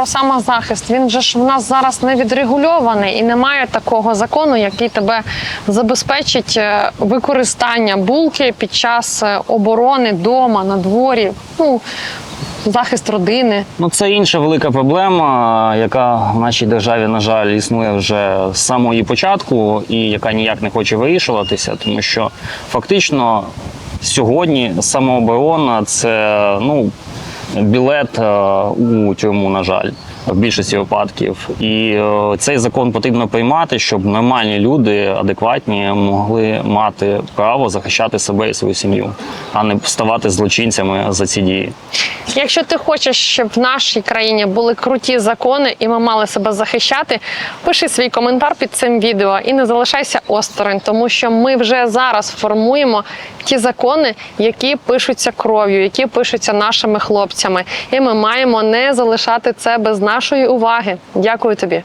про самозахист. Він же ж в нас зараз не відрегульований і немає такого закону, який тебе забезпечить е, використання булки під час е, оборони дома, на дворі. Ну, захист родини. Ну, це інша велика проблема, яка в нашій державі, на жаль, існує вже з самого початку, і яка ніяк не хоче вирішуватися, тому що фактично сьогодні самооборона це ну, білет е, у тюрму, на жаль. В більшості випадків, і е, цей закон потрібно приймати, щоб нормальні люди, адекватні, могли мати право захищати себе і свою сім'ю, а не ставати злочинцями за ці дії. Якщо ти хочеш, щоб в нашій країні були круті закони і ми мали себе захищати, пиши свій коментар під цим відео і не залишайся осторонь, тому що ми вже зараз формуємо ті закони, які пишуться кров'ю, які пишуться нашими хлопцями, і ми маємо не залишати це без нашої уваги. Дякую тобі.